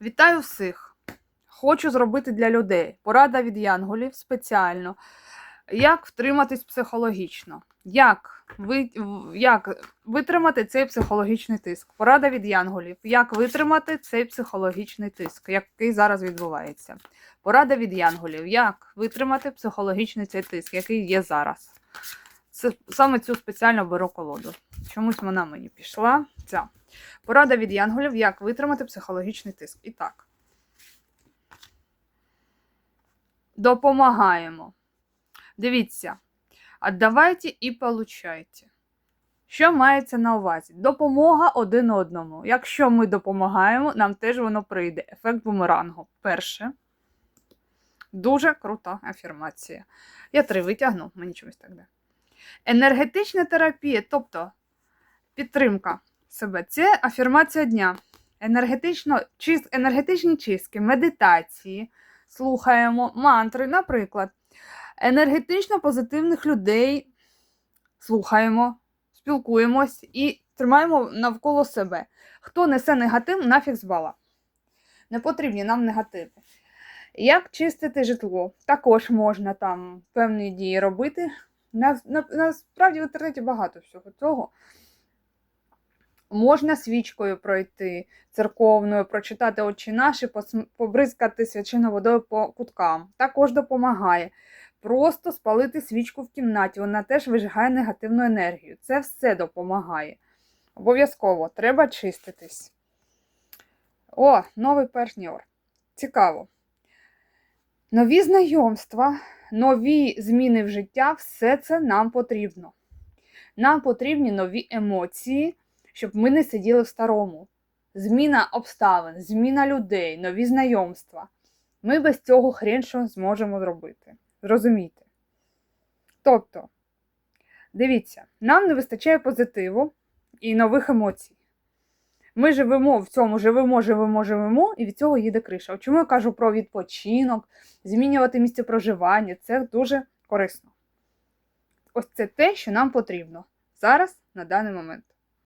Вітаю всіх! Хочу зробити для людей порада від янголів спеціально. Як втриматись психологічно? Як, ви, як витримати цей психологічний тиск? Порада від янголів. Як витримати цей психологічний тиск, який зараз відбувається? Порада від янголів. Як витримати психологічний цей тиск, який є зараз? Це, саме цю спеціально беру колоду. Чомусь вона мені пішла. Ця. Порада від янголів, як витримати психологічний тиск. І так. Допомагаємо. Дивіться. Отдавайте і получайте. Що мається на увазі? Допомога один одному. Якщо ми допомагаємо, нам теж воно прийде. Ефект бумерангу. Перше. Дуже крута афірмація. Я три витягну, мені чомусь так де. Енергетична терапія, тобто підтримка себе. Це афірмація дня. Енергетично, чист, енергетичні чистки, медитації, слухаємо мантри, наприклад. Енергетично позитивних людей слухаємо, спілкуємось і тримаємо навколо себе. Хто несе негатив, нафіг з бала. Не потрібні нам негативи. Як чистити житло? Також можна там певні дії робити. На, на, насправді в інтернеті багато всього цього. Можна свічкою пройти церковною, прочитати очі наші, побризкати свяченою водою по куткам. Також допомагає. Просто спалити свічку в кімнаті, вона теж вижигає негативну енергію. Це все допомагає. Обов'язково треба чиститись. О, новий партнер. Цікаво. Нові знайомства, нові зміни в життя все це нам потрібно. Нам потрібні нові емоції, щоб ми не сиділи в старому. Зміна обставин, зміна людей, нові знайомства. Ми без цього хрен зможемо зробити. Зрозумійте. Тобто, дивіться, нам не вистачає позитиву і нових емоцій. Ми живемо в цьому, живемо, живемо, живемо, і від цього їде криша. Чому я кажу про відпочинок, змінювати місце проживання? Це дуже корисно. Ось це те, що нам потрібно зараз на даний момент.